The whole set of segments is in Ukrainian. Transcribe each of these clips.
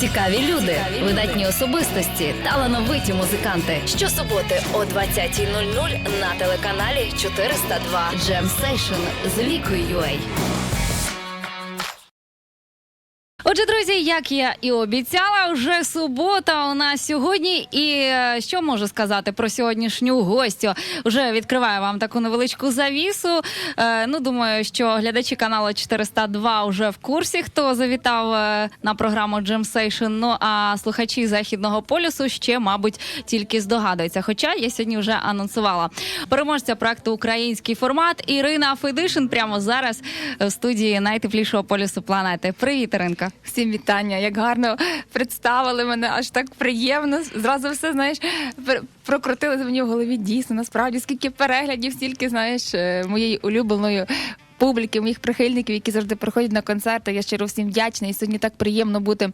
Цікаві люди, видатні особистості, талановиті музиканти. Щосуботи о 20.00 на телеканалі 402 Jam Session з Лікою UA. Отже, друзі, як я і обіцяла, вже субота у нас сьогодні. І е, що можу сказати про сьогоднішню гостю? Вже відкриваю вам таку невеличку завісу. Е, ну, думаю, що глядачі каналу 402 вже в курсі, хто завітав е, на програму Jam Session. Ну а слухачі західного полюсу ще, мабуть, тільки здогадуються. Хоча я сьогодні вже анонсувала переможця проекту Український формат Ірина Федишин прямо зараз в студії найтеплішого полюсу планети. Привіт, Іринка. Всім вітання, як гарно представили мене, аж так приємно. Зразу все знаєш, пр- прокрутили мені в голові дійсно. Насправді, скільки переглядів, стільки знаєш е, моєї улюбленої. Публіки, моїх прихильників, які завжди приходять на концерти. Я щиро всім вдячна. І сьогодні так приємно бути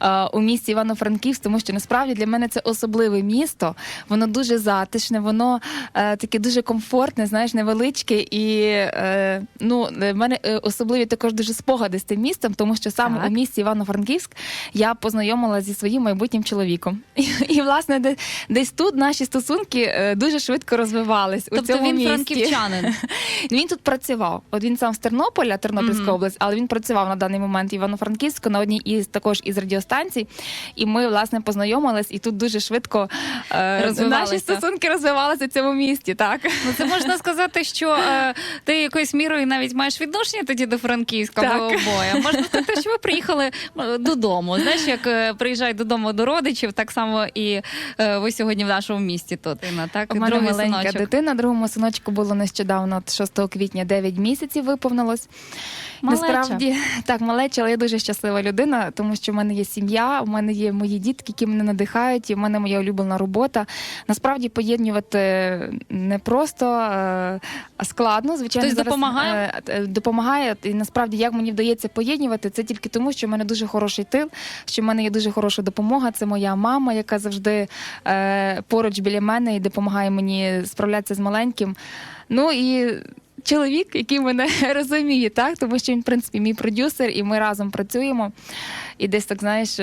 е, у місті Івано-Франківськ, тому що насправді для мене це особливе місто. Воно дуже затишне, воно е, таке дуже комфортне, знаєш, невеличке. І е, ну, в мене е, особливі також дуже спогади з тим містом, тому що саме Так. у місті Івано-Франківськ я познайомилася зі своїм майбутнім чоловіком. І, і власне, де, десь тут наші стосунки е, дуже швидко розвивались. у Тобто цьому він місті. франківчанин. Він тут працював. От він сам з Тернополя, Тернопільська Мгм. область, але він працював на даний момент Івано-Франківську на одній із також із радіостанцій. І ми власне познайомились, і тут дуже швидко е, наші стосунки розвивалися в цьому місті. Так Ну, це можна сказати, що е, ти якоюсь мірою навіть маєш відношення тоді до Франківська ви обоє. Можна сказати, що ви приїхали е, додому. Знаєш, як е, приїжджають додому до родичів, так само і е, ви сьогодні в нашому місті тут. Інна, так? у мене маленька синочок. дитина. Другому синочку було нещодавно, 6 квітня, 9 місяців виповнилось. Малеча. Насправді так, малеча, але я дуже щаслива людина, тому що в мене є сім'я, у мене є мої дітки, які мене надихають, і в мене моя улюблена робота. Насправді поєднувати не просто е, а складно. Звичайно, Хтось допомагає? е, е, допомагає. І насправді, як мені вдається поєднувати, це тільки тому, що в мене дуже хороший тил, що в мене є дуже хороша допомога. Це моя мама, яка завжди е, поруч біля мене і допомагає мені справлятися з маленьким. Ну і чоловік, який мене розуміє, так тому що він, в принципі, мій продюсер, і ми разом працюємо. І десь так знаєш.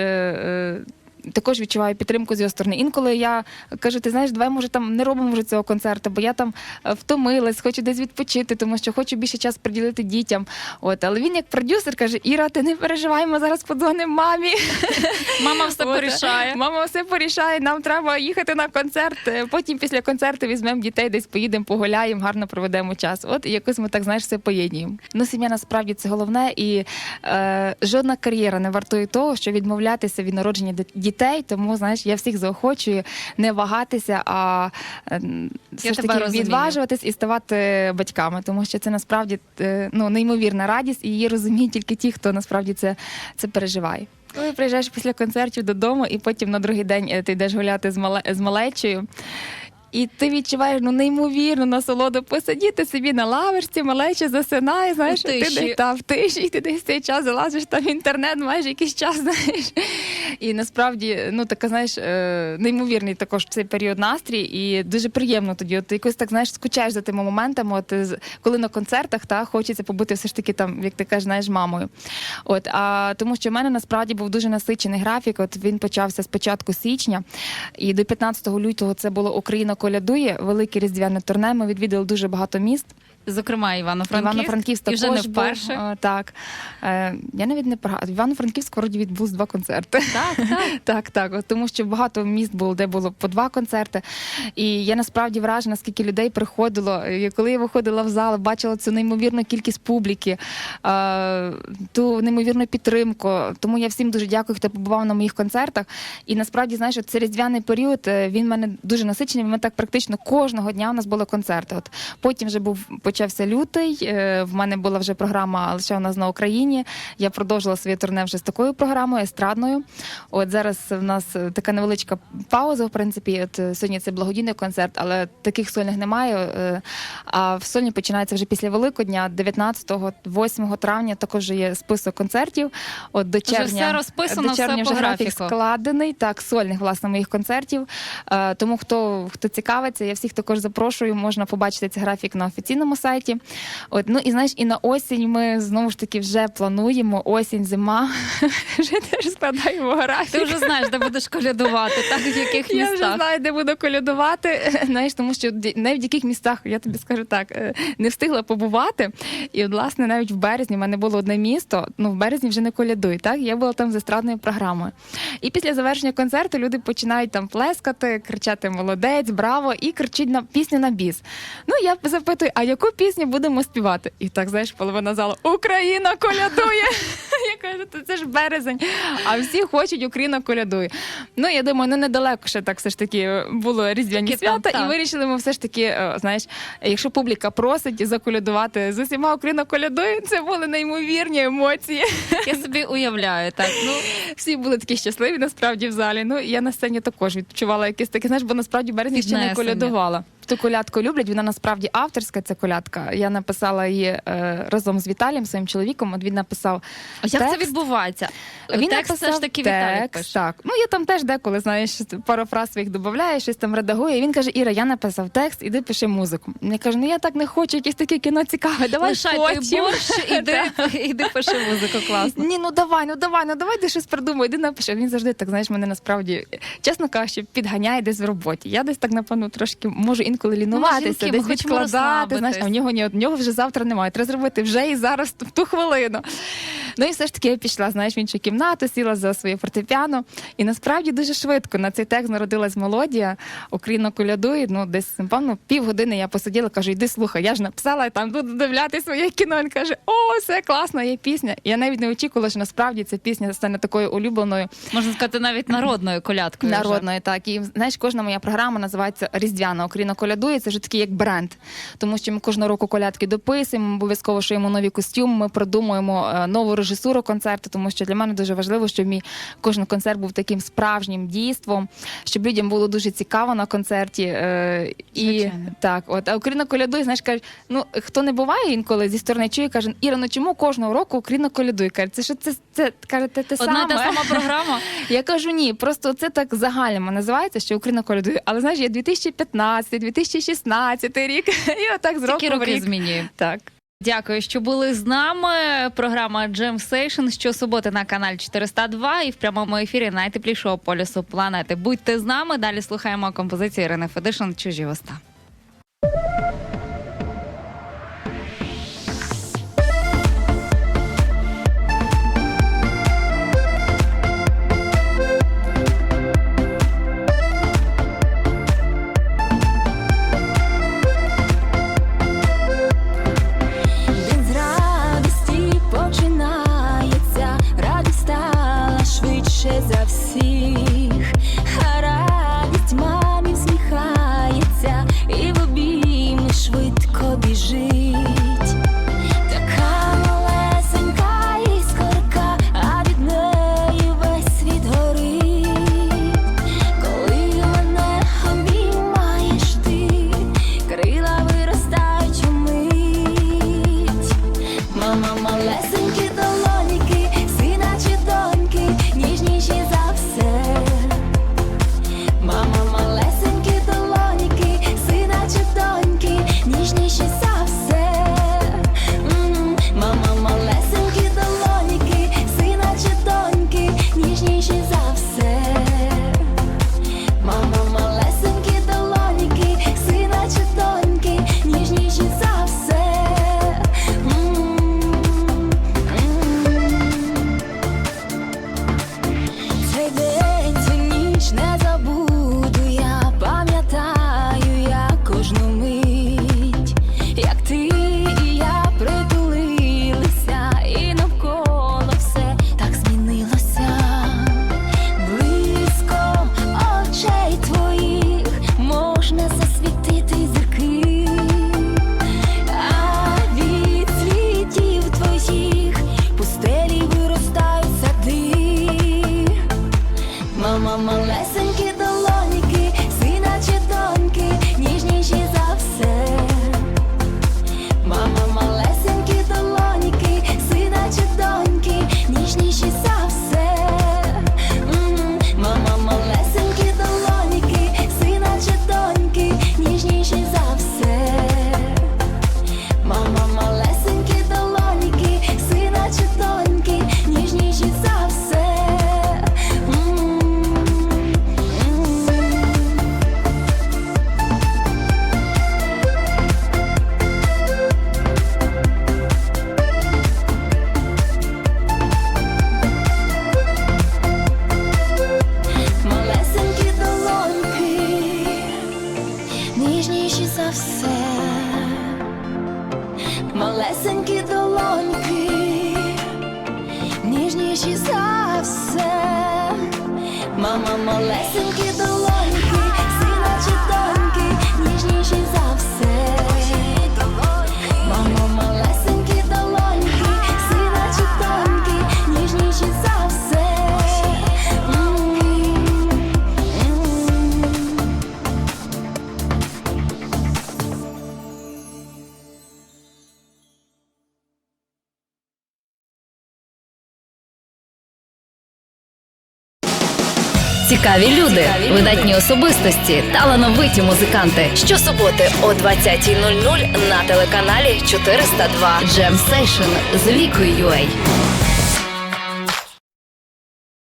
Також відчуваю підтримку з його сторони. Інколи я кажу, ти знаєш, давай може там не робимо вже цього концерту, бо я там е, втомилась, хочу десь відпочити, тому що хочу більше часу приділити дітям. От, але він як продюсер каже: Іра, ти не переживай, ми зараз подзвонимо мамі. Мама все От, порішає. Мама все порішає. Нам треба їхати на концерт. Е, Потім після концерту візьмемо дітей, десь поїдемо, погуляємо, гарно проведемо час. От і якось ми так знаєш все поєднуємо. Ну, сім'я насправді це головне, і е, жодна кар'єра не вартує того, що відмовлятися від народження дит- дітей. Тому знаєш, я всіх заохочую не вагатися, а е, все ж таки відважуватись і ставати батьками, тому що це насправді е, ну неймовірна радість, і її розуміють тільки ті, хто насправді це, це переживає. Коли приїжджаєш після концертів додому, і потім на другий день е, ти йдеш гуляти з, мале, з малечею. І ти відчуваєш ну неймовірну насолоду посидіти собі на лавочці, малече засинає, знаєш, У ти та в тиші, і ти десь цей час залазиш там в інтернет, маєш якийсь час, знаєш. І насправді, ну така, знаєш, е, неймовірний також цей період настрій, і дуже приємно тоді. От якось так знаєш, скучаєш за тими моментами. От коли на концертах та хочеться побути все ж таки там, як ти кажеш, знаєш, мамою. От а тому, що в мене насправді був дуже насичений графік. От він почався з початку січня, і до 15 лютого це було Україна колядує, велике різдвяне турне. Ми відвідали дуже багато міст. Зокрема, Івано-Франківськ. Івано-Франківськ І вже також не був, вперше. е, так. Е, я навіть не пригадую. Івано-Франківськ вроді відбулось два концерти. Так, так. Так, от тому що багато міст було, де було по два концерти. І я насправді вражена, скільки людей приходило. І коли я виходила в зал, бачила цю неймовірну кількість публіки, е, ту неймовірну підтримку. Тому я всім дуже дякую, хто побував на моїх концертах. І насправді, знаєш, цей різдвяний період е, він в мене дуже насичений. Ми так практично кожного дня у нас були концерти. От потім вже був почався лютий. е, В мене була вже програма лише у нас на Україні. Я продовжила своє турне вже з такою програмою естрадною. От зараз в нас е, така невеличка пауза. В принципі, от е, сьогодні це благодійний концерт, але таких сольних немає. е, А в сольні починається вже після Великодня, 19-го, 8 травня. Також є список концертів. От до Вже все розписано, до червня все вже по графік графіку. складений. Так, сольних власне моїх концертів. Тому хто хто цікавиться, я всіх також запрошую. Можна побачити цей графік на офіційному сайті. От, ну і знаєш, і на осінь ми знову ж таки вже плануємо осінь, зима. Вже теж складаємо графік. Ти вже знаєш, де будеш колядувати, так в яких Я вже знаю, де буду колядувати. Знаєш, тому що навіть в яких містах, я тобі скажу так, е, не встигла побувати. І, от, власне, навіть в березні в мене було одне місто. Ну, в березні вже не колядують. Так, я була там з естрадною програмою. І після завершення концерту люди починають там плескати, кричати Молодець, браво! і кричать на пісню на біс. Ну, я запитую, а яку пісню будемо співати? І так, знаєш, половина залу Україна колядує. Я кажу, це ж березень. А всі хочуть Україна колядує. Ну, я думаю, ну недалеко ще так все ж таки було різдвяні там, свята, так. і вирішили ми все ж таки, е, знаєш, якщо публіка просить заколядувати з усіма Україна колядує, це були неймовірні емоції. Я собі уявляю, так. Ну, Всі були такі щасливі насправді в залі. Ну я на сцені також відчувала якесь таке, знаєш, бо насправді березні ще не Піднесення. колядувала. Ту колядку люблять, вона насправді авторська. Ця колядка. Я написала її е, разом з Віталієм, своїм чоловіком. От він написав а як це відбувається? Він Текст все ж таки Віталік текст, пише. Так. Ну я там теж деколи, знаєш, пару фраз своїх додаю, щось там редагує. І він каже: Іра, я написав текст, іди пиши музику. Я кажу, ну я так не хочу, якесь таке кіно цікаве. Давай Лишай той потім. борщ, іди, іди пиши музику класно. Ні, ну давай, ну давай, ну давай ти щось придумай, іди напиши. Він завжди так, знаєш, мене насправді, чесно кажучи, підганяє десь в роботі. Я десь так, напевно, трошки можу інколи лінуватися, жінки, ми десь хочемо відкладати. Знаєш, розслабитись. а в нього ні, в нього вже завтра немає. Треба зробити вже і зараз в ту хвилину. Ну і все ж таки я пішла, знаєш, в іншу кімнату, сіла за своє фортепіано. І насправді дуже швидко на цей текст народилась мелодія. Україна колядує. Ну, десь, напевно, півгодини я посиділа, кажу, йди слухай, я ж написала, і там буду дивляти своє кіно. Він каже: О, все класно, є пісня. Я навіть не очікувала, що насправді ця пісня стане такою улюбленою Можна сказати, навіть народною колядкою. вже. народною. Так і знаєш, кожна моя програма називається Різдвяна Україна колядує. Це вже такий як бренд, тому що ми кожного року колядки дописуємо. Обов'язково шиємо нові костюми. Ми продумуємо е, нову режисуру концерту, тому що для мене дуже важливо, щоб мій кожен концерт був таким справжнім дійством, щоб людям було дуже цікаво на концерті. е, І так, от а Україна колядує, знаєш, кажуть, ну хто не буває інколи зі сторони чує, каже, Іра, ну чому кожного року Україна колядує? Каже, це що це, це каже, те, те Одна саме. та сама програма. Я кажу ні, просто це так загально називається, що Україна колядує. Але знаєш, є 2015, 2016 рік, і отак з року в роки рік. змінює. Так. Дякую, що були з нами. Програма Джем Сейшн щосуботи на каналі 402 і в прямому ефірі найтеплішого полюсу планети. Будьте з нами. Далі слухаємо композицію Ірини Федишин Чужі уста. and Цікаві люди, видатні особистості, талановиті музиканти. Щосуботи о 20.00 на телеканалі 402 Jam Session з Вікою UA.